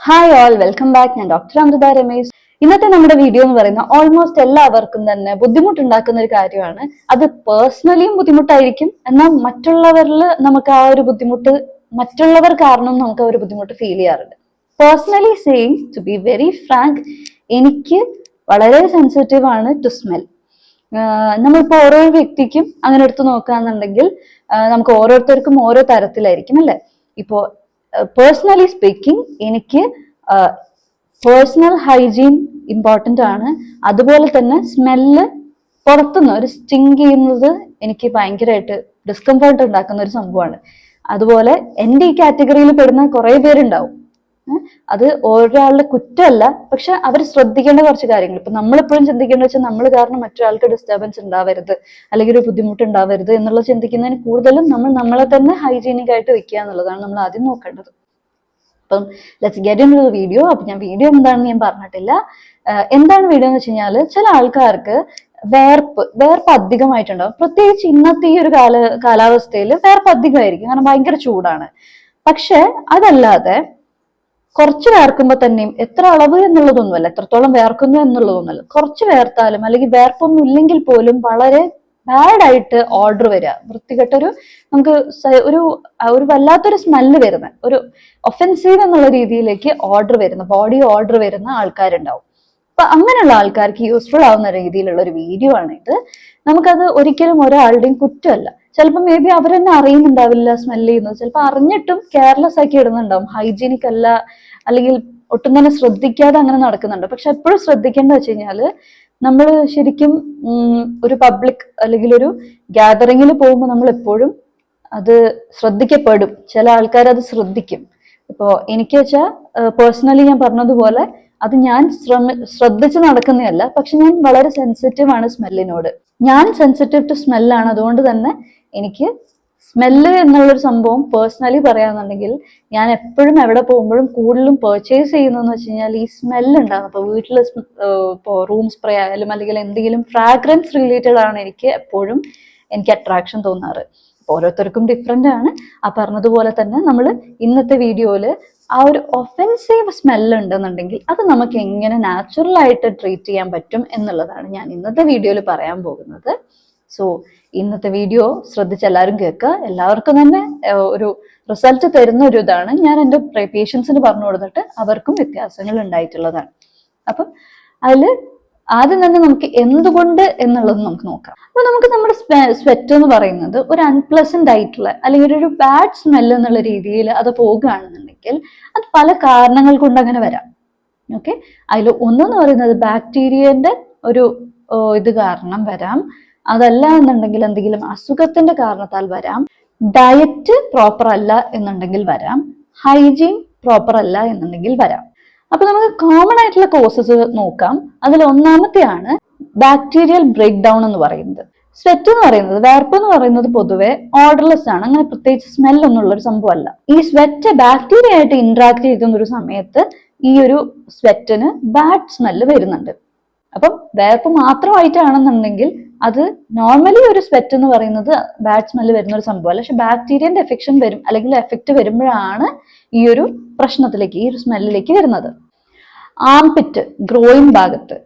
Hi all welcome back ഞാൻ doctor Amrutha Ramesh. ഇന്നത്തെ നമ്മുടെ വീഡിയോ എന്ന് പറയുന്ന ഓൾമോസ്റ്റ് എല്ലാവർക്കും തന്നെ ബുദ്ധിമുട്ടുണ്ടാക്കുന്ന ഒരു കാര്യമാണ്. അത് പേഴ്സണലിയും ബുദ്ധിമുട്ടായിരിക്കും. എന്നാൽ മറ്റുള്ളവരിൽ നമുക്ക് ആ ഒരു ബുദ്ധിമുട്ട് മറ്റുള്ളവർ കാരണം നമുക്ക് ആ ഒരു ബുദ്ധിമുട്ട് ഫീൽ ചെയ്യാറുണ്ട്. Personally saying to be very frank എനിക്ക് വളരെ സെൻസിറ്റീവ് ആണ് ടു സ്മെൽ നമ്മളിപ്പോൾ ഓരോ വ്യക്തിക്കും അങ്ങനെ എടുത്ത് നോക്കുകയാണെന്നുണ്ടെങ്കിൽ നമുക്ക് ഓരോരുത്തർക്കും ഓരോ തരത്തിലായിരിക്കും അല്ലെ? ഇപ്പോ പേഴ്സണലി സ്പീക്കിംഗ് എനിക്ക് പേഴ്സണൽ ഹൈജീൻ ഇമ്പോർട്ടന്റ് ആണ്. അതുപോലെ തന്നെ സ്മെല്ല് പുറത്തുനിന്ന് ഒരു സ്റ്റിങ് ചെയ്യുന്നത് എനിക്ക് ഭയങ്കരമായിട്ട് ഡിസ്കംഫർട്ട് ഉണ്ടാക്കുന്ന ഒരു സംഭവമാണ്. അതുപോലെ എന്റെ ഈ കാറ്റഗറിയിൽ പെടുന്ന കുറേ പേരുണ്ടാവും. അത് ഒരാളുടെ കുറ്റമല്ല പക്ഷെ അവർ ശ്രദ്ധിക്കേണ്ട കുറച്ച് കാര്യങ്ങൾ. ഇപ്പൊ നമ്മളെപ്പോഴും ചിന്തിക്കേണ്ട വെച്ചാൽ നമ്മൾ കാരണം മറ്റൊരാൾക്ക് ഡിസ്റ്റർബൻസ് ഉണ്ടാവരുത് അല്ലെങ്കിൽ ഒരു ബുദ്ധിമുട്ട് ഉണ്ടാവരുത് എന്നുള്ള ചിന്തിക്കുന്നതിന് കൂടുതലും നമ്മൾ നമ്മളെ തന്നെ ഹൈജീനിക് ആയിട്ട് വെക്കുക എന്നുള്ളതാണ് നമ്മൾ ആദ്യം നോക്കേണ്ടത്. അപ്പം let's get into video അപ്പൊ ഞാൻ വീഡിയോ എന്താണെന്ന് ഞാൻ പറഞ്ഞിട്ടില്ല. എന്താണ് വീഡിയോ എന്ന് വെച്ച് കഴിഞ്ഞാൽ ചില ആൾക്കാർക്ക് വേർപ്പ് വേർപ്പ് അധികമായിട്ടുണ്ടാവും. പ്രത്യേകിച്ച് ഇന്നത്തെ ഈ ഒരു കാല കാലാവസ്ഥയിൽ വേർപ്പ് അധികമായിരിക്കും. കാരണം ഭയങ്കര ചൂടാണ്. പക്ഷെ അതല്ലാതെ കുറച്ച് വേർക്കുമ്പോൾ തന്നെയും എത്ര അളവ് എന്നുള്ളതൊന്നുമല്ല എത്രത്തോളം വേർക്കുന്നു എന്നുള്ളതൊന്നുമല്ല. കുറച്ച് വേർത്താലും അല്ലെങ്കിൽ വേർപ്പൊന്നും ഇല്ലെങ്കിൽ പോലും വളരെ ബാഡായിട്ട് ഓർഡർ വരിക. വൃത്തികെട്ടൊരു നമുക്ക് ഒരു ഒരു വല്ലാത്തൊരു സ്മെല്ല് വരുന്ന ഒരു ഒഫെൻസീവ് എന്നുള്ള രീതിയിലേക്ക് ഓർഡർ വരുന്ന ബോഡി ഓർഡർ വരുന്ന ആൾക്കാരുണ്ടാവും. അപ്പൊ അങ്ങനെയുള്ള ആൾക്കാർക്ക് യൂസ്ഫുൾ ആവുന്ന രീതിയിലുള്ള ഒരു വീഡിയോ ആണ് ഇത്. നമുക്കത് ഒരിക്കലും ഒരാളുടെയും കുറ്റമല്ല. ചിലപ്പോൾ മേ ബി അവരെന്നെ അറിയുന്നുണ്ടാവില്ല സ്മെൽ ചെയ്യുന്നത് ചിലപ്പോൾ അറിഞ്ഞിട്ടും കെയർലെസ് ആക്കി ഇടുന്നുണ്ടാവും. ഹൈജീനിക് അല്ല അല്ലെങ്കിൽ ഒട്ടും തന്നെ ശ്രദ്ധിക്കാതെ അങ്ങനെ നടക്കുന്നുണ്ട്. പക്ഷെ എപ്പോഴും ശ്രദ്ധിക്കേണ്ട വെച്ച് കഴിഞ്ഞാൽ നമ്മൾ ശരിക്കും ഒരു പബ്ലിക് അല്ലെങ്കിൽ ഒരു ഗ്യാതറിങ്ങിൽ പോകുമ്പോൾ നമ്മൾ എപ്പോഴും അത് ശ്രദ്ധിക്കപ്പെടും. ചില ആൾക്കാർ അത് ശ്രദ്ധിക്കും. ഇപ്പോൾ എനിക്ക് വെച്ചാൽ പേഴ്സണലി ഞാൻ പറഞ്ഞതുപോലെ അത് ഞാൻ ശ്രമ ശ്രദ്ധിച്ച് നടക്കുന്നതല്ല പക്ഷെ ഞാൻ വളരെ സെൻസിറ്റീവ് ആണ് സ്മെല്ലിനോട് ഞാൻ സെൻസിറ്റീവ് ടു സ്മെല്ലാണ് അതുകൊണ്ട് തന്നെ എനിക്ക് സ്മെല്ല് എന്നുള്ളൊരു സംഭവം പേഴ്സണലി പറയാന്നുണ്ടെങ്കിൽ ഞാൻ എപ്പോഴും എവിടെ പോകുമ്പോഴും കൂടുതലും പെർച്ചേസ് ചെയ്യുന്നതെന്ന് വെച്ച് കഴിഞ്ഞാൽ ഈ സ്മെല്ല് ഉണ്ടാകും അപ്പോൾ വീട്ടിൽ ഇപ്പോൾ റൂം സ്പ്രേ ആയാലും അല്ലെങ്കിൽ എന്തെങ്കിലും ഫ്രാഗ്രൻസ് റിലേറ്റഡ് ആണ് എനിക്ക് എപ്പോഴും എനിക്ക് അട്രാക്ഷൻ തോന്നാറ്. ഓരോരുത്തർക്കും ഡിഫറെന്റ് ആണ്. ആ പറഞ്ഞതുപോലെ തന്നെ നമ്മൾ ഇന്നത്തെ വീഡിയോയിൽ ആ ഒരു ഒഫെൻസീവ് സ്മെല്ല് ഉണ്ടെന്നുണ്ടെങ്കിൽ അത് നമുക്ക് എങ്ങനെ നാച്ചുറലായിട്ട് ട്രീറ്റ് ചെയ്യാൻ പറ്റും എന്നുള്ളതാണ് ഞാൻ ഇന്നത്തെ വീഡിയോയിൽ പറയാൻ പോകുന്നത്. സോ ഇന്നത്തെ വീഡിയോ ശ്രദ്ധിച്ച് എല്ലാവരും കേൾക്കുക. എല്ലാവർക്കും തന്നെ ഒരു റിസൾട്ട് തരുന്ന ഒരു ഇതാണ്. ഞാൻ എന്റെ പേഷ്യൻസിന് പറഞ്ഞു കൊടുത്തിട്ട് അവർക്കും വ്യത്യാസങ്ങൾ ഉണ്ടായിട്ടുള്ളതാണ്. അപ്പം അതിൽ ആദ്യം തന്നെ നമുക്ക് എന്തുകൊണ്ട് എന്നുള്ളത് നമുക്ക് നോക്കാം. അപ്പൊ നമുക്ക് നമ്മുടെ സ്വെറ്റ് എന്ന് പറയുന്നത് ഒരു അൺപ്ലസന്റ് ആയിട്ടുള്ള അല്ലെങ്കിൽ ഒരു ബാഡ് സ്മെൽ എന്നുള്ള രീതിയിൽ അത് പോകുകയാണെന്നുണ്ടെങ്കിൽ അത് പല കാരണങ്ങൾ കൊണ്ട് അങ്ങനെ വരാം. ഓക്കെ അതിൽ ഒന്നെന്ന് പറയുന്നത് ബാക്ടീരിയന്റെ ഒരു ഇത് കാരണം വരാം. അതല്ല എന്നുണ്ടെങ്കിൽ എന്തെങ്കിലും അസുഖത്തിന്റെ കാരണത്താൽ വരാം. ഡയറ്റ് പ്രോപ്പർ അല്ല എന്നുണ്ടെങ്കിൽ വരാം. ഹൈജീൻ പ്രോപ്പർ അല്ല എന്നുണ്ടെങ്കിൽ വരാം. അപ്പൊ നമുക്ക് കോമൺ ആയിട്ടുള്ള കോസസ് നോക്കാം. അതിൽ ഒന്നാമത്തെയാണ് ബാക്ടീരിയൽ ബ്രേക്ക് ഡൗൺ എന്ന് പറയുന്നത്. സ്വെറ്റ് എന്ന് പറയുന്നത് വേർപ്പ് എന്ന് പറയുന്നത് പൊതുവെ ഓർഡർലെസ് ആണ്. അങ്ങനെ പ്രത്യേകിച്ച് സ്മെൽ ഒന്നുള്ള ഒരു സംഭവമല്ല. ഈ സ്വെറ്റ് ബാക്ടീരിയ ആയിട്ട് ഇന്ററാക്ട് ചെയ്യുന്ന ഒരു സമയത്ത് ഈ ഒരു സ്വെറ്റിന് ബാഡ് സ്മെല്ല് വരുന്നുണ്ട്. അപ്പം വേർപ്പ് മാത്രമായിട്ടാണെന്നുണ്ടെങ്കിൽ അത് നോർമലി ഒരു സ്വെറ്റ് എന്ന് പറയുന്നത് ബാഡ് സ്മെല്ല് വരുന്ന ഒരു സംഭവമല്ല പക്ഷെ ബാക്ടീരിയന്റെ എഫെക്ഷൻ വരും അല്ലെങ്കിൽ എഫക്റ്റ് വരുമ്പോഴാണ് ഈ ഒരു പ്രശ്നത്തിലേക്ക് ഈ ഒരു സ്മെല്ലിലേക്ക് വരുന്നത്. ആംപിറ്റ് ഗ്രോയിങ് ഭാഗത്ത്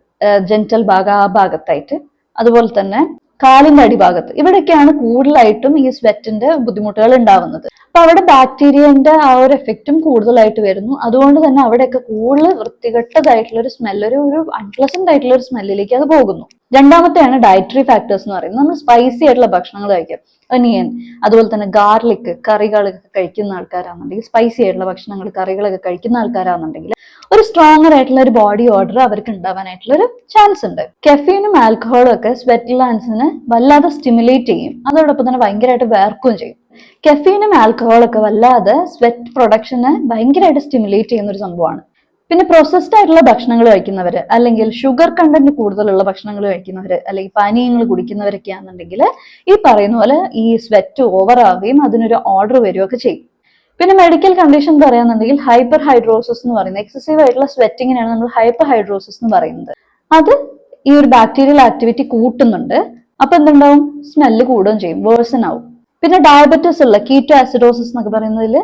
ജെന്റൽ ഭാഗ ആ ഭാഗത്തായിട്ട്. അതുപോലെ തന്നെ കാലിന്റെ അടിഭാഗത്ത്. ഇവിടെയൊക്കെയാണ് കൂടുതലായിട്ടും ഈ സ്വെറ്റിന്റെ ബുദ്ധിമുട്ടുകൾ ഉണ്ടാവുന്നത്. അപ്പൊ അവിടെ ബാക്ടീരിയന്റെ ആ ഒരു എഫക്റ്റും കൂടുതലായിട്ട് വരുന്നു. അതുകൊണ്ട് തന്നെ അവിടെയൊക്കെ കൂടുതൽ വൃത്തികെട്ടതായിട്ടുള്ള ഒരു സ്മെല്ല് ഒരു ഒരു അൺപ്ലസന്റ് ആയിട്ടുള്ള ഒരു സ്മെല്ലിലേക്ക് അത് പോകുന്നു. രണ്ടാമത്തെയാണ് ഡയറ്ററി ഫാക്ടേഴ്സ് എന്ന് പറയുന്നത്. നമ്മൾ സ്പൈസി ആയിട്ടുള്ള ഭക്ഷണങ്ങൾ കഴിക്കുക അനിയൻ അതുപോലെ തന്നെ ഗാർലിക് കറികളൊക്കെ കഴിക്കുന്ന ആൾക്കാരാണെന്നുണ്ടെങ്കിൽ സ്പൈസി ആയിട്ടുള്ള ഭക്ഷണങ്ങൾ കറികളൊക്കെ കഴിക്കുന്ന ആൾക്കാരാണെന്നുണ്ടെങ്കിൽ ഒരു സ്ട്രോങ്ങർ ആയിട്ടുള്ള ഒരു ബോഡി ഓർഡർ അവർക്ക് ഉണ്ടാവാനായിട്ടുള്ള ഒരു ചാൻസ് ഉണ്ട്. കെഫീനും ആൽക്കഹോളും ഒക്കെ സ്വെറ്റ് ഗ്ലാൻസിനെ വല്ലാതെ സ്റ്റിമുലേറ്റ് ചെയ്യും. അതോടൊപ്പം തന്നെ ഭയങ്കരമായിട്ട് വേർക്കും ചെയ്യും. കെഫീനും ആൽക്കഹോളൊക്കെ വല്ലാതെ സ്വെറ്റ് പ്രൊഡക്ഷനെ ഭയങ്കരമായിട്ട് സ്റ്റിമുലേറ്റ് ചെയ്യുന്ന ഒരു സംഭവമാണ്. പിന്നെ പ്രോസസ്ഡ് ആയിട്ടുള്ള ഭക്ഷണങ്ങൾ കഴിക്കുന്നവര് അല്ലെങ്കിൽ ഷുഗർ കണ്ടന്റ് കൂടുതലുള്ള ഭക്ഷണങ്ങൾ കഴിക്കുന്നവര് അല്ലെങ്കിൽ പാനീയങ്ങൾ കുടിക്കുന്നവരൊക്കെ ആണെന്നുണ്ടെങ്കിൽ ഈ പറയുന്ന പോലെ ഈ സ്വെറ്റ് ഓവർ ആവുകയും അതിനൊരു ഓർഡർ വരികയൊക്കെ ചെയ്യും. പിന്നെ മെഡിക്കൽ കണ്ടീഷൻ പറയാന്നുണ്ടെങ്കിൽ ഹൈപ്പർ ഹൈഡ്രോസിസ് എന്ന് പറയുന്നത് എക്സസീവ് ആയിട്ടുള്ള സ്വെറ്റിങ്ങിനാണ് നമ്മൾ ഹൈപ്പർ ഹൈഡ്രോസിസ് എന്ന് പറയുന്നത്. അത് ഈ ഒരു ബാക്ടീരിയൽ ആക്ടിവിറ്റി കൂട്ടുന്നുണ്ട്. അപ്പൊ എന്തുണ്ടാവും? സ്മെല്ല് കൂടുകയും ചെയ്യും വേഴ്സൺ ആവും. പിന്നെ ഡയബറ്റിസ് ഉള്ള കീറ്റോ ആസിഡോസിസ് എന്നൊക്കെ പറയുന്നതിൽ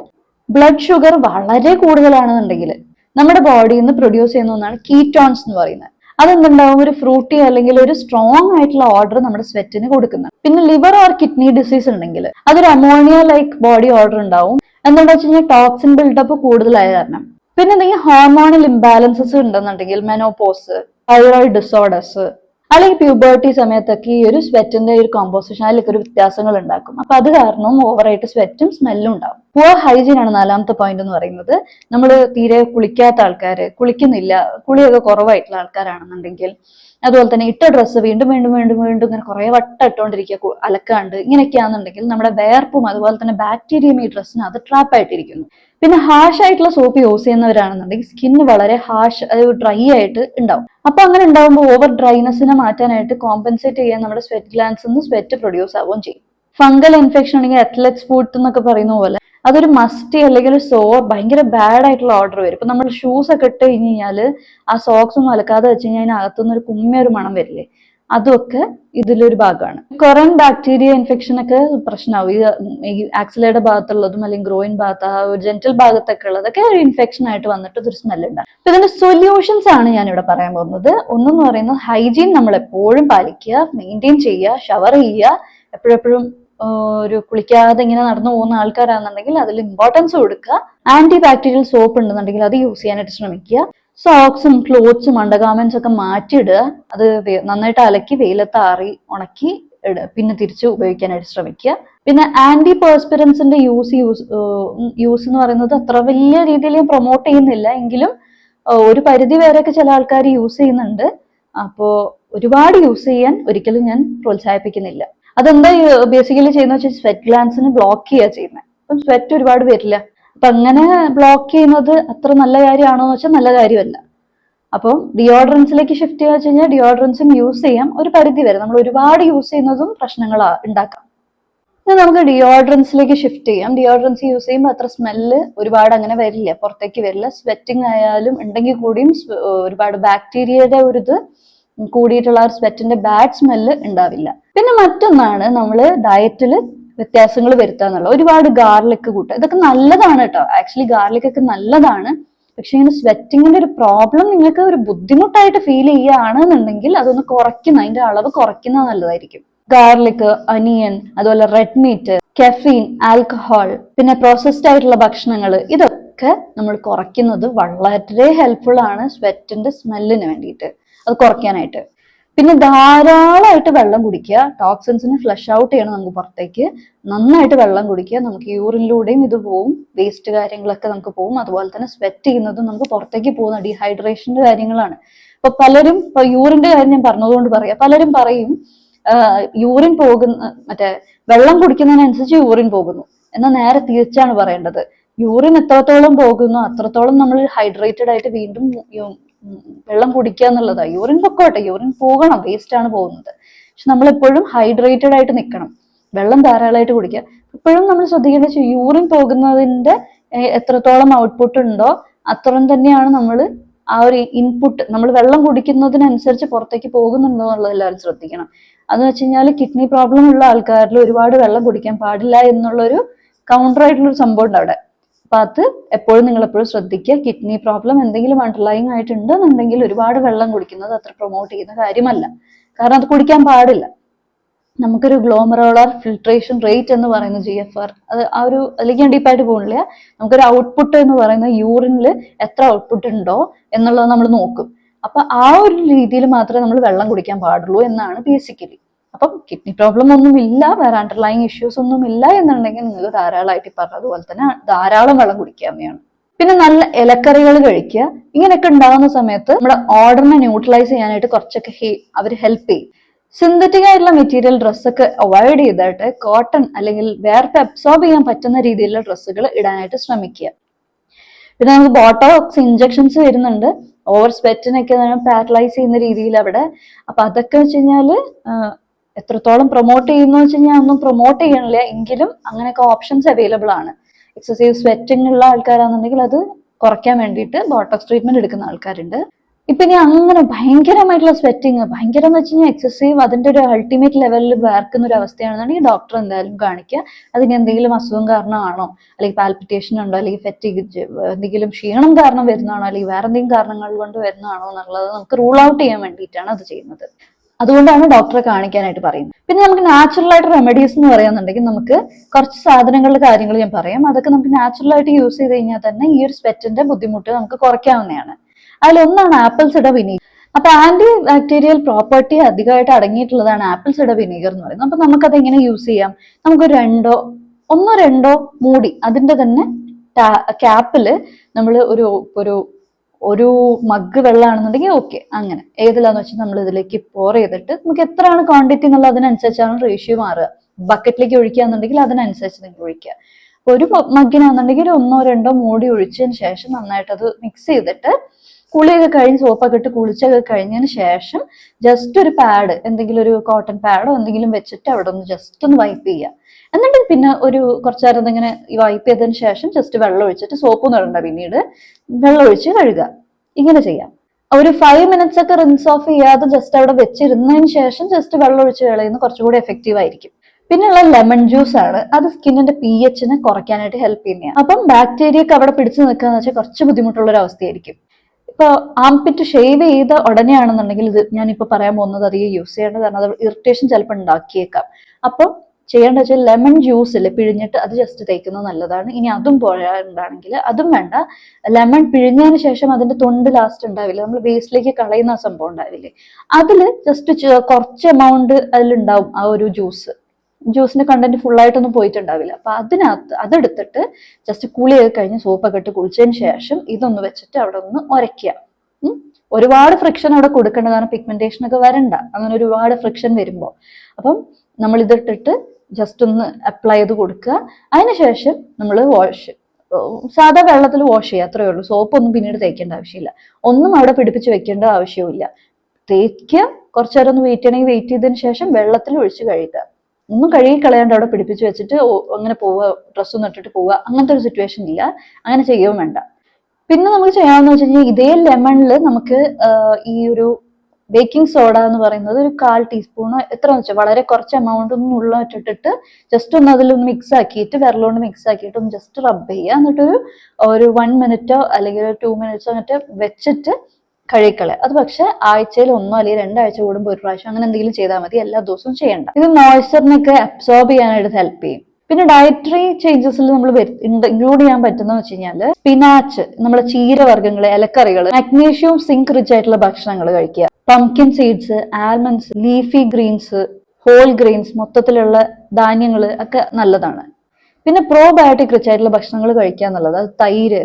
ബ്ലഡ് ഷുഗർ വളരെ കൂടുതലാണെന്നുണ്ടെങ്കിൽ നമ്മുടെ ബോഡിയിൽ നിന്ന് പ്രൊഡ്യൂസ് ചെയ്യുന്ന ഒന്നാണ് കീറ്റോൺസ് എന്ന് പറയുന്നത്. അതെന്തുണ്ടാവും? ഒരു ഫ്രൂട്ടി അല്ലെങ്കിൽ ഒരു സ്ട്രോങ് ആയിട്ടുള്ള ഓർഡർ നമ്മുടെ സ്വെറ്റിന് കൊടുക്കുന്നത് പിന്നെ ലിവർ ഓർ കിഡ്നി ഡിസീസ് ഉണ്ടെങ്കിൽ അതൊരു അമോണിയ ലൈക്ക് ബോഡി ഓർഡർ ഉണ്ടാവും. എന്താണെന്ന് വെച്ച് കഴിഞ്ഞാൽ ടോക്സിൻ ബിൽഡപ്പ് കൂടുതലായ കാരണം. പിന്നെ എന്തെങ്കിലും ഹോർമോണൽ ഇംബാലൻസസ് ഉണ്ടെന്നുണ്ടെങ്കിൽ മെനോപോസ് തൈറോയിഡ് ഡിസോർഡേഴ്സ് അല്ലെങ്കിൽ പ്യൂബേർട്ടി സമയത്തൊക്കെ ഈ ഒരു സ്വെറ്റിന്റെ ഒരു കോമ്പോസിഷൻ അതിലൊക്കെ ഒരു വ്യത്യാസങ്ങൾ ഉണ്ടാക്കും. അപ്പൊ അത് കാരണവും ഓവറായിട്ട് സ്വെറ്റും സ്മെല്ലും ഉണ്ടാവും. പുവർ ഹൈജീൻ ആണ് നാലാമത്തെ പോയിന്റ് എന്ന് പറയുന്നത്. നമ്മൾ തീരെ കുളിക്കാത്ത ആൾക്കാർ കുളിക്കുന്നില്ല കുളിയൊക്കെ കുറവായിട്ടുള്ള ആൾക്കാരാണെന്നുണ്ടെങ്കിൽ അതുപോലെ തന്നെ ഇട്ട ഡ്രസ്സ് വീണ്ടും വീണ്ടും വീണ്ടും വീണ്ടും ഇങ്ങനെ കുറെ വട്ടം ഇട്ടുകൊണ്ടിരിക്കുക അലക്കാണ്ട് ഇങ്ങനെയൊക്കെയാണെന്നുണ്ടെങ്കിൽ നമ്മുടെ വേർപ്പും അതുപോലെ തന്നെ ബാക്ടീരിയയും ഈ ഡ്രസ്സിന് അത് ട്രാപ്പ് ആയിട്ടിരിക്കുന്നു. പിന്നെ ഹാഷ് ആയിട്ടുള്ള സോപ്പ് യൂസ് ചെയ്യുന്നവരാണെന്നുണ്ടെങ്കിൽ സ്കിന്ന് വളരെ ഹാഷ് ഡ്രൈ ആയിട്ട് ഉണ്ടാവും. അപ്പൊ അങ്ങനെ ഉണ്ടാവുമ്പോൾ ഓവർ ഡ്രൈനെസ്സിനെ മാറ്റാനായിട്ട് കോമ്പൻസേറ്റ് ചെയ്യാൻ നമ്മുടെ സ്വെറ്റ് ഗ്ലാൻസ് നിന്ന് സ്വെറ്റ് പ്രൊഡ്യൂസ് ആവുകയും ചെയ്യും. ഫംഗൽ ഇൻഫെക്ഷൻ ഉണ്ടെങ്കിൽ അത്ലറ്റ്സ് ഫുഡ് എന്നൊക്കെ പറയുന്ന പോലെ. അതൊരു മസ്റ്റി അല്ലെങ്കിൽ ഒരു സോ ഭയങ്കര ബാഡ് ആയിട്ടുള്ള ഓർഡർ വരും. ഇപ്പൊ നമ്മൾ ഷൂസ് ഒക്കെ ഇട്ട് കഴിഞ്ഞ് കഴിഞ്ഞാൽ ആ സോക്സ് ഒന്നും അലക്കാതെ വെച്ച് കഴിഞ്ഞാൽ അതിനകത്തുനിന്ന് ഒരു കുമ്മിയ ഒരു മണം വരില്ലേ? അതൊക്കെ ഇതിലൊരു ഭാഗമാണ്. കൊറോൺ ബാക്ടീരിയ ഇൻഫെക്ഷൻ ഒക്കെ പ്രശ്നമാവും ഈ ആക്സിലയുടെ ഭാഗത്തുള്ളതും അല്ലെങ്കിൽ ഗ്രോയിൻ ഭാഗത്ത് ആ ഒരു ജെന്റൽ ഭാഗത്തൊക്കെ ഉള്ളതൊക്കെ ഒരു ഇൻഫെക്ഷൻ ആയിട്ട് വന്നിട്ട് ഒരു സ്മെൽ ഉണ്ടാകും അപ്പൊ ഇതിന്റെ സൊല്യൂഷൻസ് ആണ് ഞാൻ ഇവിടെ പറയാൻ പോകുന്നത്. ഒന്നെന്ന് പറയുന്നത് ഹൈജീൻ നമ്മൾ എപ്പോഴും പാലിക്കുക മെയിന്റെയിൻ ചെയ്യുക ഷവർ ചെയ്യുക എപ്പോഴെപ്പോഴും ഒരു കുളിക്കാതെ ഇങ്ങനെ നടന്നു പോകുന്ന ആൾക്കാരാണെന്നുണ്ടെങ്കിൽ അതിൽ ഇമ്പോർട്ടൻസ് കൊടുക്കുക. ആന്റി ബാക്ടീരിയൽ സോപ്പ് ഉണ്ടെന്നുണ്ടെങ്കിൽ അത് യൂസ് ചെയ്യാനായിട്ട് ശ്രമിക്കുക. സോക്സും ക്ലോത്ത്സും അണ്ടർഗാർമെന്റ്സ് ഒക്കെ മാറ്റിയിടുക. അത് നന്നായിട്ട് അലക്കി വെയിലത്ത് ആറി ഉണക്കി ഇടുക. പിന്നെ തിരിച്ച് ഉപയോഗിക്കാനായിട്ട് ശ്രമിക്കുക. പിന്നെ ആന്റി പേഴ്സ്പിറൻസിന്റെ യൂസ് യൂസ് യൂസ് എന്ന് പറയുന്നത് അത്ര വലിയ രീതിയിൽ പ്രൊമോട്ട് ചെയ്യുന്നില്ല. എങ്കിലും ഒരു പരിധി വരെയൊക്കെ ചില ആൾക്കാർ യൂസ് ചെയ്യുന്നുണ്ട്. അപ്പോൾ ഒരുപാട് യൂസ് ചെയ്യാൻ ഒരിക്കലും ഞാൻ പ്രോത്സാഹിപ്പിക്കുന്നില്ല. അതെന്താ ബേസിക്കലി ചെയ്യുന്ന വെച്ചാൽ സ്വെറ്റ് ഗ്ലാൻസിന് ബ്ലോക്ക് ചെയ്യുക ചെയ്യുന്നത് അപ്പം സ്വെറ്റ് ഒരുപാട് വരില്ല. അപ്പൊ അങ്ങനെ ബ്ലോക്ക് ചെയ്യുന്നത് അത്ര നല്ല കാര്യമാണോ എന്ന് വെച്ചാൽ നല്ല കാര്യമല്ല. അപ്പം ഡിയോഡറൻസിലേക്ക് ഷിഫ്റ്റ് ചെയ്യുക വെച്ച് കഴിഞ്ഞാൽ ഡിയോഡറൻസും യൂസ് ചെയ്യാം. ഒരു പരിധി വരെ നമ്മൾ ഒരുപാട് യൂസ് ചെയ്യുന്നതും പ്രശ്നങ്ങൾ ഉണ്ടാക്കാം ഇനി നമുക്ക് ഡിയോഡറൻസിലേക്ക് ഷിഫ്റ്റ് ചെയ്യാം. ഡിയോഡറൻസ് യൂസ് ചെയ്യുമ്പോൾ അത്ര സ്മെല്ല് ഒരുപാട് അങ്ങനെ വരില്ല. പുറത്തേക്ക് വരില്ല. സ്വെറ്റിംഗ് ആയാലും ഉണ്ടെങ്കിൽ കൂടിയും ഒരുപാട് ബാക്ടീരിയയുടെ ഒരു ഇത് കൂടിയിട്ടുള്ള ആ സ്വെറ്റിന്റെ ബാഡ് സ്മെല്ല് ഉണ്ടാവില്ല. പിന്നെ മറ്റൊന്നാണ് നമ്മൾ ഡയറ്റിൽ വ്യത്യാസങ്ങൾ വരുത്താന്നുള്ളത് ഒരുപാട് ഗാർലിക് കൂട്ടുക. ഇതൊക്കെ നല്ലതാണ് കേട്ടോ ആക്ച്വലി ഗാർലിക് ഒക്കെ നല്ലതാണ്. പക്ഷെ ഇങ്ങനെ സ്വെറ്റിങ്ങിന്റെ ഒരു പ്രോബ്ലം നിങ്ങൾക്ക് ഒരു ബുദ്ധിമുട്ടായിട്ട് ഫീൽ ചെയ്യുകയാണെന്നുണ്ടെങ്കിൽ അതൊന്ന് കുറയ്ക്കുന്ന അതിന്റെ അളവ് കുറയ്ക്കുന്നത് നല്ലതായിരിക്കും. ഗാർലിക് അനിയൻ അതുപോലെ റെഡ് മീറ്റ് കെഫീൻ ആൽക്കഹോൾ പിന്നെ പ്രോസസ്ഡ് ആയിട്ടുള്ള ഭക്ഷണങ്ങൾ ഇതൊക്കെ നമ്മൾ കുറയ്ക്കുന്നത് വളരെ ഹെൽപ്ഫുൾ ആണ് സ്വെറ്റിന്റെ സ്മെല്ലിന് വേണ്ടിയിട്ട്. അത് കുറയ്ക്കാനായിട്ട്. പിന്നെ ധാരാളമായിട്ട് വെള്ളം കുടിക്കുക. ടോക്സിൻസിനെ ഫ്ലഷ് ഔട്ട് ചെയ്യണം നമുക്ക് പുറത്തേക്ക്. നന്നായിട്ട് വെള്ളം കുടിക്കുക. നമുക്ക് യൂറിനിലൂടെയും ഇത് പോവും. വേസ്റ്റ് കാര്യങ്ങളൊക്കെ നമുക്ക് പോവും. അതുപോലെ തന്നെ സ്വെറ്റ് ചെയ്യുന്നതും നമുക്ക് പുറത്തേക്ക് പോകുന്ന ഡീഹൈഡ്രേഷന്റെ കാര്യങ്ങളാണ്. ഇപ്പൊ പലരും ഇപ്പൊ യൂറിന്റെ കാര്യം ഞാൻ പറഞ്ഞതുകൊണ്ട് പറയാം. പലരും പറയും യൂറിൻ പോകുന്ന മറ്റേ വെള്ളം കുടിക്കുന്നതിനനുസരിച്ച് യൂറിൻ പോകുന്നു. എന്നാൽ നേരെ തിരിച്ചാണ് പറയേണ്ടത്. യൂറിൻ എത്രത്തോളം പോകുന്നു അത്രത്തോളം നമ്മൾ ഹൈഡ്രേറ്റഡ് ആയിട്ട് വീണ്ടും വെള്ളം കുടിക്കുക എന്നുള്ളതാണ് യൂറിൻ പൊക്കോട്ടെ യൂറിൻ പോകണം വേസ്റ്റ് ആണ് പോകുന്നത്. പക്ഷെ നമ്മൾ എപ്പോഴും ഹൈഡ്രേറ്റഡ് ആയിട്ട് നിൽക്കണം വെള്ളം ധാരാളമായിട്ട് കുടിക്കുക. എപ്പോഴും നമ്മൾ ശ്രദ്ധിക്കേണ്ട വെച്ചാൽ യൂറിൻ പോകുന്നതിന്റെ എത്രത്തോളം ഔട്ട്പുട്ട് ഉണ്ടോ അത്രയും തന്നെയാണ് നമ്മൾ ആ ഒരു ഇൻപുട്ട് നമ്മൾ വെള്ളം കുടിക്കുന്നതിനനുസരിച്ച് പുറത്തേക്ക് പോകുന്നുണ്ടോ എന്നുള്ളത് എല്ലാവരും ശ്രദ്ധിക്കണം. അതെന്ന് വെച്ച് കഴിഞ്ഞാൽ കിഡ്നി പ്രോബ്ലം ഉള്ള ആൾക്കാരിൽ ഒരുപാട് വെള്ളം കുടിക്കാൻ പാടില്ല എന്നുള്ളൊരു കൗണ്ടർ ആയിട്ടുള്ളൊരു സംഭവം ഉണ്ട് അവിടെ. അപ്പൊ അത് എപ്പോഴും നിങ്ങൾ എപ്പോഴും ശ്രദ്ധിക്കുക. കിഡ്നി പ്രോബ്ലം എന്തെങ്കിലും അണ്ടർലൈങ് ആയിട്ടുണ്ട് എന്നുണ്ടെങ്കിൽ ഒരുപാട് വെള്ളം കുടിക്കുന്നത് അത്ര പ്രൊമോട്ട് ചെയ്യുന്ന കാര്യമല്ല. കാരണം അത് കുടിക്കാൻ പാടില്ല. നമുക്കൊരു ഗ്ലോമറോളർ ഫിൽട്രേഷൻ റേറ്റ് എന്ന് പറയുന്ന ജി എഫ് ആർ അത് ആ ഒരു അല്ലെങ്കിൽ ഡീപ്പായിട്ട് പോകുന്നില്ല നമുക്കൊരു ഔട്ട്പുട്ട് എന്ന് പറയുന്ന യൂറിനിൽ എത്ര ഔട്ട്പുട്ട് ഉണ്ടോ എന്നുള്ളത് നമ്മൾ നോക്കും. അപ്പൊ ആ ഒരു രീതിയിൽ മാത്രമേ നമ്മൾ വെള്ളം കുടിക്കാൻ പാടുള്ളൂ എന്നാണ് ബേസിക്കലി അപ്പം കിഡ്നി പ്രോബ്ലം ഒന്നും ഇല്ല വേറെ അണ്ടർലൈങ് ഇഷ്യൂസ് ഒന്നും ഇല്ല എന്നുണ്ടെങ്കിൽ നിങ്ങൾ ധാരാളമായിട്ട് പറഞ്ഞതുപോലെ തന്നെ ധാരാളം വെള്ളം കുടിക്കാവുന്നതാണ് പിന്നെ നല്ല ഇലക്കറികൾ കഴിക്കുക. ഇങ്ങനെയൊക്കെ ഉണ്ടാകുന്ന സമയത്ത് നമ്മുടെ ഓർഡറിനെ ന്യൂട്രലൈസ് ചെയ്യാനായിട്ട് കുറച്ചൊക്കെ ഹെ അവർ ഹെൽപ്പ് ചെയ്യും. സിന്തറ്റിക് ആയിട്ടുള്ള മെറ്റീരിയൽ ഡ്രസ്സൊക്കെ അവോയ്ഡ് ചെയ്തിട്ട് കോട്ടൺ അല്ലെങ്കിൽ വേർപ്പ് അബ്സോർബ് ചെയ്യാൻ പറ്റുന്ന രീതിയിലുള്ള ഡ്രസ്സുകൾ ഇടാനായിട്ട് ശ്രമിക്കുക. പിന്നെ നമുക്ക് ബോട്ടോക്സ് ഇഞ്ചക്ഷൻസ് വരുന്നുണ്ട്. ഓവർ സ്പെറ്റിനൊക്കെ പാരലൈസ് ചെയ്യുന്ന രീതിയിൽ അവിടെ അപ്പൊ അതൊക്കെ വെച്ച് കഴിഞ്ഞാൽ ആഹ്, എത്രത്തോളം പ്രൊമോട്ട് ചെയ്യുന്നു വെച്ച് കഴിഞ്ഞാൽ ഒന്നും പ്രൊമോട്ട് ചെയ്യണില്ല. എങ്കിലും അങ്ങനെയൊക്കെ ഓപ്ഷൻസ് അവൈലബിൾ ആണ്. എക്സസീവ് സ്വെറ്റിംഗ് ഉള്ള ആൾക്കാരാണെന്നുണ്ടെങ്കിൽ അത് കുറയ്ക്കാൻ വേണ്ടിയിട്ട് ബോട്ടോക്സ് ട്രീറ്റ്മെന്റ് എടുക്കുന്ന ആൾക്കാരുണ്ട്. ഇപ്പൊ ഇനി അങ്ങനെ ഭയങ്കരമായിട്ടുള്ള സ്വെറ്റിങ് ഭയങ്കരം എന്ന് വെച്ച് കഴിഞ്ഞാൽ എക്സസീവ് അതിന്റെ ഒരു അൾട്ടിമേറ്റ് ലെവലിൽ വേർക്കുന്ന ഒരു അവസ്ഥയാണെന്നുണ്ടെങ്കിൽ ഡോക്ടർ എന്തായാലും കാണിക്കുക. അതിന് എന്തെങ്കിലും അസുഖം കാരണമാണോ? അല്ലെങ്കിൽ പാൽപിറ്റേഷൻ ഉണ്ടോ? അല്ലെങ്കിൽ ഫെറ്റി എന്തെങ്കിലും ക്ഷീണം കാരണം വരുന്നതാണോ? അല്ലെങ്കിൽ വേറെ എന്തെങ്കിലും കാരണങ്ങൾ കൊണ്ട് വരുന്നതാണോ എന്നുള്ളത് നമുക്ക് റൂൾ ഔട്ട് ചെയ്യാൻ വേണ്ടിയിട്ടാണ് അത് ചെയ്യുന്നത്. അതുകൊണ്ടാണ് ഡോക്ടറെ കാണിക്കാനായിട്ട് പറയുന്നത്. പിന്നെ നമുക്ക് നാച്ചുറൽ ആയിട്ട് റെമഡീസ് എന്ന് പറയുന്നുണ്ടെങ്കിൽ നമുക്ക് കുറച്ച് സാധനങ്ങളുടെ കാര്യങ്ങൾ ഞാൻ പറയാം. അതൊക്കെ നമുക്ക് നാച്ചുറൽ ആയിട്ട് യൂസ് ചെയ്ത് കഴിഞ്ഞാൽ തന്നെ ഈ ഒരു സ്വെറ്റിന്റെ ബുദ്ധിമുട്ട് നമുക്ക് കുറയ്ക്കാവുന്നതാണ്. അതിലൊന്നാണ് ആപ്പിൾ സിഡ വിനീഗർ അപ്പൊ ആന്റി ബാക്ടീരിയൽ പ്രോപ്പർട്ടി അധികമായിട്ട് അടങ്ങിയിട്ടുള്ളതാണ് ആപ്പിൾ സിഡ വിനീഗർ എന്ന് പറയുന്നത്. അപ്പൊ നമുക്കത് എങ്ങനെ യൂസ് ചെയ്യാം? നമുക്ക് രണ്ടോ ഒന്നോ രണ്ടോ മൂടി അതിന്റെ തന്നെ ക്യാപ്പിൽ നമ്മൾ ഒരു ഒരു ഒരു മഗ് വെള്ളമാണെന്നുണ്ടെങ്കിൽ ഓക്കെ അങ്ങനെ. ഏതിലാന്ന് വെച്ചാൽ നമ്മൾ ഇതിലേക്ക് പോർ ചെയ്തിട്ട് നമുക്ക് എത്രയാണ് ക്വാണ്ടിറ്റി എന്നുള്ളത് അതിനനുസരിച്ചാണ് റേഷ്യോ മാറുക. ബക്കറ്റിലേക്ക് ഒഴിക്കുകയാണെന്നുണ്ടെങ്കിൽ അതിനനുസരിച്ച് നിങ്ങൾ ഒഴിക്കുക. അപ്പൊ ഒരു മഗ്ഗിനാണെന്നുണ്ടെങ്കിൽ ഒന്നോ രണ്ടോ മൂടി ഒഴിച്ചതിന് ശേഷം നന്നായിട്ട് അത് മിക്സ് ചെയ്തിട്ട് കുളിയൊക്കെ കഴിഞ്ഞ് സോപ്പൊക്കെ ഇട്ട് കുളിച്ചൊക്കെ കഴിഞ്ഞതിന് ശേഷം ജസ്റ്റ് ഒരു പാഡ് എന്തെങ്കിലും ഒരു കോട്ടൺ പാഡോ എന്തെങ്കിലും വെച്ചിട്ട് അവിടെ ഒന്ന് ജസ്റ്റ് ഒന്ന് വൈപ്പ് ചെയ്യുക. എന്നിട്ട് പിന്നെ ഒരു കുറച്ചു നേരം ഇങ്ങനെ വൈപ്പ് ചെയ്തതിന് ശേഷം ജസ്റ്റ് വെള്ളം ഒഴിച്ചിട്ട് സോപ്പ് ഇടണ്ട പിന്നീട് വെള്ളം ഒഴിച്ച് കഴുകുക. ഇങ്ങനെ ചെയ്യാം. ഒരു ഫൈവ് മിനിറ്റ്സ് ഒക്കെ റിൻസ് ഓഫ് ചെയ്യാതെ ജസ്റ്റ് അവിടെ വെച്ചിരുന്നതിന് ശേഷം ജസ്റ്റ് വെള്ളം ഒഴിച്ച് കളയുന്നത് കുറച്ചുകൂടി എഫക്റ്റീവ് ആയിരിക്കും. പിന്നെയുള്ള ലെമൺ ജ്യൂസ് ആണ്. അത് സ്കിന്നിന്റെ പി എച്ചിനെ കുറയ്ക്കാനായിട്ട് ഹെൽപ്പ് ചെയ്യുന്നതാണ് അപ്പം ബാക്ടീരിയ ഒക്കെ അവിടെ പിടിച്ചു നിൽക്കുക എന്ന് വെച്ചാൽ കുറച്ച് ബുദ്ധിമുട്ടുള്ള ഒരു അവസ്ഥയായിരിക്കും. ഇപ്പൊ ആംപിറ്റ് ഷേവ് ചെയ്ത ഉടനെയാണെന്നുണ്ടെങ്കിൽ ഇത് ഞാനിപ്പോ പറയാൻ പോകുന്നത് അധികം യൂസ് ചെയ്യേണ്ടത് കാരണം അത് ഇറിറ്റേഷൻ ചിലപ്പോൾ ഉണ്ടാക്കിയേക്കാം. അപ്പം ചെയ്യേണ്ട വെച്ചാൽ ലെമൺ ജ്യൂസ് ഇല്ലേ പിഴിഞ്ഞിട്ട് അത് ജസ്റ്റ് തേക്കുന്നത് നല്ലതാണ്. ഇനി അതും പോരാണ്ടാണെങ്കിൽ അതും വേണ്ട. ലെമൺ പിഴിഞ്ഞതിന് ശേഷം അതിന്റെ തൊണ്ട് ലാസ്റ്റ് ഉണ്ടാവില്ല നമ്മൾ വേസ്റ്റിലേക്ക് കളയുന്ന സംഭവം ഉണ്ടാവില്ലേ അതിൽ ജസ്റ്റ് കുറച്ച് എമൗണ്ട് അതിലുണ്ടാവും ആ ഒരു ജ്യൂസ് ജ്യൂസിന്റെ കണ്ടന്റ് ഫുൾ ആയിട്ടൊന്നും പോയിട്ടുണ്ടാവില്ല. അപ്പൊ അതിനകത്ത് അതെടുത്തിട്ട് ജസ്റ്റ് കുളിയൊക്കെ കഴിഞ്ഞ് സോപ്പൊക്കെ ഇട്ട് കുളിച്ചതിന് ശേഷം ഇതൊന്ന് വെച്ചിട്ട് അവിടെ ഒന്ന് ഉരയ്ക്കുക. ഒരുപാട് ഫ്രിക്ഷൻ അവിടെ കൊടുക്കേണ്ടതാണ് പിഗ്മെന്റേഷൻ ഒക്കെ വരണ്ട. അങ്ങനെ ഒരുപാട് ഫ്രിക്ഷൻ വരുമ്പോൾ അപ്പം നമ്മൾ ഇതിട്ടിട്ട് ജസ്റ്റ് ഒന്ന് അപ്ലൈ ചെയ്ത് കൊടുക്കുക. അതിനുശേഷം നമ്മൾ വാഷ് സാധാ വെള്ളത്തിൽ വാഷ് ചെയ്യുക അത്രയേ ഉള്ളൂ. സോപ്പ് ഒന്നും പിന്നീട് തേക്കേണ്ട ആവശ്യമില്ല. ഒന്നും അവിടെ പിടിപ്പിച്ച് വെക്കേണ്ട ആവശ്യമില്ല തേക്കുക കുറച്ചു നേരം ഒന്ന് വെയിറ്റ് ചെയ്യണമെങ്കിൽ വെയിറ്റ് ചെയ്തതിന് ശേഷം വെള്ളത്തിൽ ഒഴിച്ച് കഴുകുക. ഒന്നും കഴുകി കളയാണ്ട് അവിടെ പിടിപ്പിച്ച് വെച്ചിട്ട് അങ്ങനെ പോവുക ഡ്രസ്സൊന്നും ഇട്ടിട്ട് പോവുക അങ്ങനത്തെ ഒരു സിറ്റുവേഷൻ ഇല്ല. അങ്ങനെ ചെയ്യുകയും വേണ്ട. പിന്നെ നമുക്ക് ചെയ്യാമെന്ന് വെച്ച് കഴിഞ്ഞാൽ ഇതേ ലെമണിൽ നമുക്ക് ഈ ഒരു ബേക്കിംഗ് സോഡ എന്ന് പറയുന്നത് ഒരു കാൽ ടീസ്പൂൺ എത്ര വെച്ചാൽ വളരെ കുറച്ച് എമൗണ്ട് ഒന്നും ഇട്ടിട്ട് ജസ്റ്റ് ഒന്ന് അതിലൊന്ന് മിക്സ് ആക്കിയിട്ട് വിരലുകൊണ്ട് മിക്സ് ആക്കിയിട്ട് ഒന്ന് ജസ്റ്റ് റബ്ബ് ചെയ്യുക. എന്നിട്ടൊരു ഒരു വൺ മിനിറ്റോ അല്ലെങ്കിൽ ഒരു ടു മിനിറ്റ്സോ എന്നിട്ട് വെച്ചിട്ട് കഴിക്കളെ അത് പക്ഷെ ആഴ്ചയിൽ ഒന്നോ അല്ലെങ്കിൽ രണ്ടാഴ്ച കൂടുമ്പോൾ ഒരു പ്രാവശ്യം അങ്ങനെ എന്തെങ്കിലും ചെയ്താൽ മതി. എല്ലാ ദിവസവും ചെയ്യണ്ട. ഇത് മോയ്സ്ചറിനൊക്കെ അബ്സോർബ് ചെയ്യാനായിട്ട് ഹെൽപ്പ് ചെയ്യും. പിന്നെ ഡയറ്ററി ചേഞ്ചസിൽ നമ്മൾ ഇൻക്ലൂഡ് ചെയ്യാൻ പറ്റുന്ന വെച്ച് കഴിഞ്ഞാൽ സ്പിനാച്ച് നമ്മുടെ ചീരവർഗങ്ങൾ ഇലക്കറികൾ മഗ്നീഷ്യവും സിങ്ക് റിച്ച് ആയിട്ടുള്ള ഭക്ഷണങ്ങൾ കഴിക്കുക. Pumpkin seeds almonds leafy greens whole grains മൊത്തത്തിലുള്ള ധാന്യങ്ങൾ ഒക്കെ നല്ലതാണ്. പിന്നെ പ്രോബയോട്ടിക് റിച്ച് ആയിട്ടുള്ള ഭക്ഷണങ്ങൾ കഴിക്കുക എന്നുള്ളത് അത് തൈര്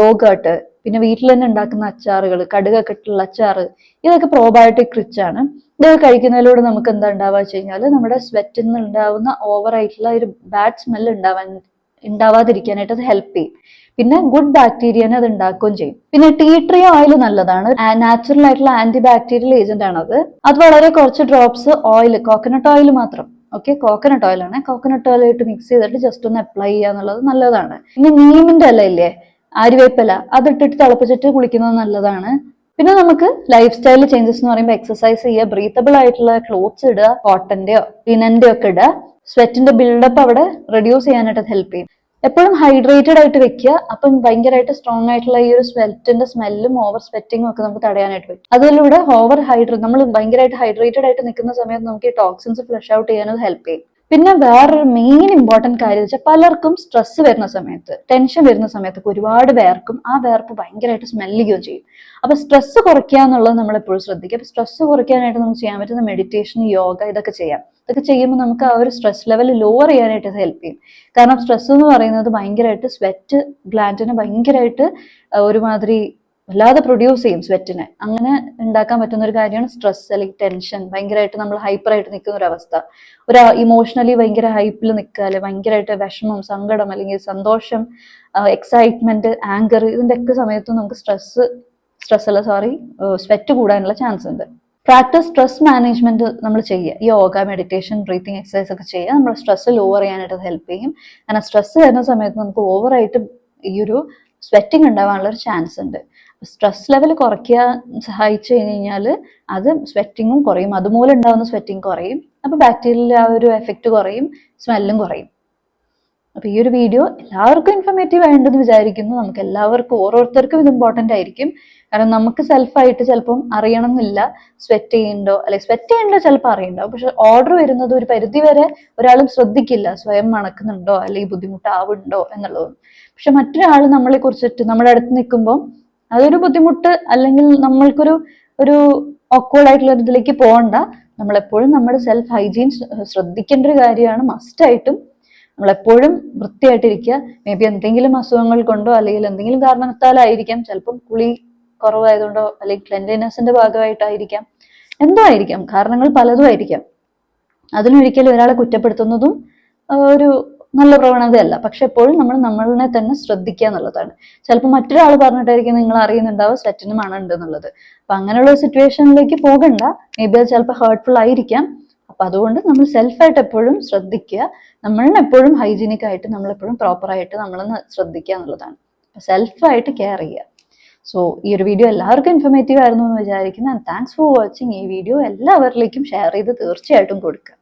യോഗട്ട് പിന്നെ വീട്ടിൽ തന്നെ ഉണ്ടാക്കുന്ന അച്ചാറുകൾ കടുകൊക്കെ ഇട്ടുള്ള അച്ചാറ് ഇതൊക്കെ പ്രോബയോട്ടിക് റിച്ച് ആണ്. ഇതൊക്കെ കഴിക്കുന്നതിലൂടെ നമുക്ക് എന്താ ഉണ്ടാവുക വെച്ച് കഴിഞ്ഞാൽ നമ്മുടെ സ്വെറ്റിൽ നിന്ന് ഉണ്ടാവുന്ന ഓവർ ആയിട്ടുള്ള ഒരു ബാഡ് സ്മെൽ ഉണ്ടാവാൻ ഉണ്ടാവാതിരിക്കാനായിട്ട് അത് ഹെൽപ്പ് ചെയ്യും. പിന്നെ ഗുഡ് ബാക്ടീരിയനെ അത് ഉണ്ടാക്കുകയും ചെയ്യും. പിന്നെ ടീ ട്രീ ഓയിൽ നല്ലതാണ്. നാച്ചുറൽ ആയിട്ടുള്ള ആന്റി ബാക്ടീരിയൽ ഏജന്റ് ആണത് അത് വളരെ കുറച്ച് ഡ്രോപ്സ് ഓയിൽ കോക്കനട്ട് ഓയിൽ മാത്രം. ഓക്കെ കോക്കനട്ട് ഓയിൽ ആണ്. കോക്കനട്ട് ഓയിൽ ആയിട്ട് മിക്സ് ചെയ്തിട്ട് ജസ്റ്റ് ഒന്ന് അപ്ലൈ ചെയ്യുക എന്നുള്ളത് നല്ലതാണ്. പിന്നെ നീമിന്റെ അല്ലേ ഇല്ലേ ആര്യവേപ്പല അതിട്ടിട്ട് തിളപ്പിച്ചിട്ട് കുളിക്കുന്നത് നല്ലതാണ്. പിന്നെ നമുക്ക് ലൈഫ് സ്റ്റൈൽ ചേഞ്ചസ് എന്ന് പറയുമ്പോൾ എക്സസൈസ് ചെയ്യുക ബ്രീത്തബിൾ ആയിട്ടുള്ള ക്ലോത്ത്സ് ഇടുക കോട്ടന്റെയോ ലിനന്റെയോ ഒക്കെ ഇടുക. സ്വെറ്റിന്റെ ബിൽഡപ്പ് അവിടെ റെഡ്യൂസ് ചെയ്യാനായിട്ട് ഹെൽപ്പ് ചെയ്യും. എപ്പോഴും ഹൈഡ്രേറ്റഡ് ആയിട്ട് വെക്കുക. അപ്പം ഭയങ്കരമായിട്ട് സ്ട്രോങ് ആയിട്ടുള്ള ഈ ഒരു സ്വെറ്റിന്റെ സ്മെല്ലും ഓവർ സ്വെറ്റിങ്ങും ഒക്കെ നമുക്ക് തടയാനായിട്ട് പറ്റും. അതിലൂടെ ഓവർ ഹൈഡ്രേ നമ്മൾ ഭയങ്കരമായിട്ട് ഹൈഡ്രേറ്റഡ് ആയിട്ട് നിൽക്കുന്ന സമയത്ത് നമുക്ക് ഈ ടോക്സിൻസ് ഫ്ലഷ് ഔട്ട് ചെയ്യാനും ഹെൽപ്പ് ചെയ്യും. പിന്നെ വേറൊരു മെയിൻ ഇമ്പോർട്ടന്റ് കാര്യം വെച്ചാൽ പലർക്കും സ്ട്രെസ് വരുന്ന സമയത്ത് ടെൻഷൻ വരുന്ന സമയത്തൊക്കെ ഒരുപാട് വേർക്കും ആ വേർപ്പ് ഭയങ്കരമായിട്ട് സ്മെല്ലുകയും ചെയ്യും. അപ്പൊ സ്ട്രെസ് കുറയ്ക്കുക എന്നുള്ളത് നമ്മൾ എപ്പോഴും ശ്രദ്ധിക്കുക. അപ്പൊ സ്ട്രെസ് കുറയ്ക്കാനായിട്ട് നമുക്ക് ചെയ്യാൻ പറ്റുന്ന മെഡിറ്റേഷൻ യോഗ ഇതൊക്കെ ചെയ്യാം. ഇതൊക്കെ ചെയ്യുമ്പോൾ നമുക്ക് ആ ഒരു സ്ട്രെസ് ലെവൽ ലോവർ ചെയ്യാനായിട്ട് ഹെൽപ്പ് ചെയ്യും. കാരണം സ്ട്രെസ് എന്ന് പറയുന്നത് ഭയങ്കരമായിട്ട് സ്വെറ്റ് ഗ്ലാൻഡിനെ ഭയങ്കരമായിട്ട് ഒരുമാതിരി വല്ലാതെ പ്രൊഡ്യൂസ് ചെയ്യും സ്വെറ്റിനെ അങ്ങനെ ഉണ്ടാക്കാൻ പറ്റുന്ന ഒരു കാര്യമാണ് സ്ട്രെസ് അല്ലെങ്കിൽ ടെൻഷൻ ഭയങ്കരമായിട്ട് നമ്മൾ ഹൈപ്പർ ആയിട്ട് നിൽക്കുന്ന ഒരു അവസ്ഥ. ഒരു ഇമോഷണലി ഭയങ്കര ഹൈപ്പിൽ നിൽക്കുക അല്ലെങ്കിൽ ഭയങ്കരമായിട്ട് വിഷമം സങ്കടം അല്ലെങ്കിൽ സന്തോഷം എക്സൈറ്റ്മെന്റ് ആങ്കർ ഇതിന്റെ ഒക്കെ സമയത്തും നമുക്ക് സ്ട്രെസ് സ്ട്രെസ് അല്ല സോറി സ്വെറ്റ് കൂടാനുള്ള ചാൻസ് ഉണ്ട്. പ്രാക്ടീസ് സ്ട്രെസ് മാനേജ്മെന്റ് നമ്മൾ ചെയ്യുക. യോഗ മെഡിറ്റേഷൻ ബ്രീത്തിങ് എക്സസൈസ് ഒക്കെ ചെയ്യുക. നമ്മൾ സ്ട്രെസ് ലോവർ ചെയ്യാനായിട്ട് ഹെൽപ്പ് ചെയ്യും. കാരണം സ്ട്രെസ് വരുന്ന സമയത്ത് നമുക്ക് ഓവറായിട്ട് ഈ ഒരു സ്വെറ്റിംഗ് ഉണ്ടാവാനുള്ള ഒരു ചാൻസ് ഉണ്ട്. സ്ട്രെസ് ലെവൽ കുറയ്ക്കാൻ സഹായിച്ചു കഴിഞ്ഞാൽ അത് സ്വെറ്റിങ്ങും കുറയും. അതുമൂലം ഉണ്ടാകുന്ന സ്വെറ്റിംഗ് കുറയും. അപ്പോൾ ബാക്ടീരിയൽ ആ ഒരു എഫക്റ്റ് കുറയും സ്മെല്ലും കുറയും. അപ്പോൾ ഈ ഒരു വീഡിയോ എല്ലാവർക്കും ഇൻഫർമേറ്റീവ് ആയിട്ടുണ്ടെന്ന് വിചാരിക്കുന്നു. നമുക്ക് എല്ലാവർക്കും ഓരോരുത്തർക്കും ഇത് ഇമ്പോർട്ടന്റ് ആയിരിക്കും. കാരണം നമുക്ക് സെൽഫായിട്ട് ചിലപ്പം അറിയണമെന്നില്ല. സ്വെറ്റ് ചെയ്യുന്നുണ്ടോ അല്ലെങ്കിൽ സ്വെറ്റ് ചെയ്യണ്ടോ ചിലപ്പോൾ അറിയണ്ടാവും. പക്ഷെ ഓർഡർ വരുന്നത് ഒരു പരിധി വരെ ഒരാളും ശ്രദ്ധിക്കില്ല. സ്വയം മണക്കുന്നുണ്ടോ? അല്ലെങ്കിൽ ബുദ്ധിമുട്ടാവുന്നുണ്ടോ എന്നുള്ളതും. പക്ഷെ മറ്റൊരാൾ നമ്മളെ കുറിച്ചിട്ട് നമ്മുടെ അടുത്ത് നിൽക്കുമ്പോൾ അതൊരു ബുദ്ധിമുട്ട് അല്ലെങ്കിൽ നമ്മൾക്കൊരു ഒരു awkward ആയിട്ടുള്ള ഇതിലേക്ക് പോകണ്ട. നമ്മളെപ്പോഴും നമ്മുടെ സെൽഫ് ഹൈജീൻ ശ്രദ്ധിക്കേണ്ട ഒരു കാര്യമാണ്. മസ്റ്റായിട്ടും നമ്മളെപ്പോഴും വൃത്തിയായിട്ടിരിക്കുക. മേ ബി എന്തെങ്കിലും അസുഖങ്ങൾ കൊണ്ടോ അല്ലെങ്കിൽ എന്തെങ്കിലും കാരണത്താലായിരിക്കാം. ചിലപ്പം കുളി കുറവായതുകൊണ്ടോ അല്ലെങ്കിൽ ക്ലെൻലിനെസിന്റെ ഭാഗമായിട്ടായിരിക്കാം. എന്തോ ആയിരിക്കാം. കാരണങ്ങൾ പലതും ആയിരിക്കാം. അതിനൊരിക്കലും ഒരാളെ കുറ്റപ്പെടുത്തുന്നതും ഒരു നല്ല പ്രവണതയല്ല. പക്ഷെ എപ്പോഴും നമ്മൾ നമ്മളെ തന്നെ ശ്രദ്ധിക്കുക എന്നുള്ളതാണ്. ചിലപ്പോൾ മറ്റൊരാൾ പറഞ്ഞിട്ടായിരിക്കും നിങ്ങൾ അറിയുന്നുണ്ടാവും സ്വെറ്റിന് മണമുണ്ട് എന്നുള്ളത് അപ്പൊ അങ്ങനെയുള്ള ഒരു സിറ്റുവേഷനിലേക്ക് പോകണ്ട. മേ ബി അത് ചിലപ്പോൾ ഹേർട്ട്ഫുൾ ആയിരിക്കാം. അപ്പൊ അതുകൊണ്ട് നമ്മൾ സെൽഫായിട്ട് എപ്പോഴും ശ്രദ്ധിക്കുക. നമ്മളെ എപ്പോഴും ഹൈജീനിക് ആയിട്ട് നമ്മളെപ്പോഴും പ്രോപ്പറായിട്ട് നമ്മളൊന്ന് ശ്രദ്ധിക്കുക എന്നുള്ളതാണ്. സെൽഫായിട്ട് കെയർ ചെയ്യുക. സോ ഈ ഒരു വീഡിയോ എല്ലാവർക്കും ഇൻഫർമേറ്റീവ് ആയിരുന്നു എന്ന് വിചാരിക്കുന്നു. ആൻഡ് താങ്ക്സ് ഫോർ വാച്ചിങ് ഈ വീഡിയോ എല്ലാവരിലേക്കും ഷെയർ ചെയ്ത് തീർച്ചയായിട്ടും കൊടുക്കുക.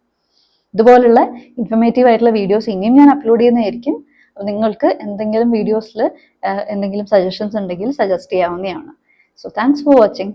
ഇതുപോലുള്ള ഇൻഫർമേറ്റീവ് ആയിട്ടുള്ള വീഡിയോസ് ഇനിയും ഞാൻ അപ്ലോഡ് ചെയ്യുന്നതായിരിക്കും. നിങ്ങൾക്ക് എന്തെങ്കിലും വീഡിയോസിൽ എന്തെങ്കിലും സജഷൻസ് ഉണ്ടെങ്കിൽ സജസ്റ്റ് ചെയ്യാവുന്നതാണ്. So thanks for watching